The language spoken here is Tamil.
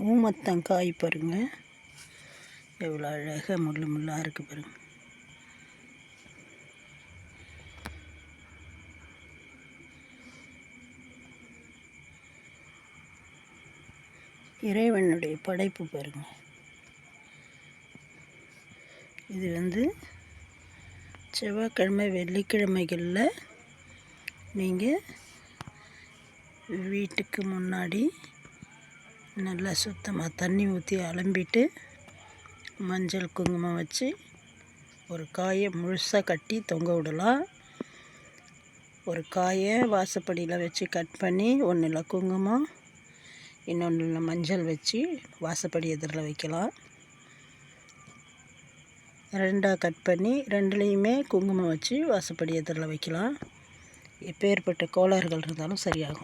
ஊமத்தங்காய் பாருங்க. எவ்வளோ அழகாக முள்ளு முள்ளாக இருக்குது பாருங்க. இறைவனுடைய படைப்பு பாருங்க. இது வந்து செவ்வாய்க்கிழமை வெள்ளிக்கிழமைகளில் நீங்கள் வீட்டுக்கு முன்னாடி நல்லா சுத்தமாக தண்ணி ஊற்றி அலம்பிட்டு மஞ்சள் குங்குமம் வச்சு ஒரு காயை முழுசாக கட்டி தொங்க விடலாம். ஒரு காயை வாசப்படியில் வச்சு கட் பண்ணி ஒன்றில் குங்குமம் இன்னொன்றில் மஞ்சள் வச்சு வாசப்படி எதிரில் வைக்கலாம். ரெண்டாக கட் பண்ணி ரெண்டுலேயுமே குங்குமம் வச்சு வாசப்படி எதிரில் வைக்கலாம். எப்பேற்பட்ட கோளாறுகள் இருந்தாலும் சரியாகும்.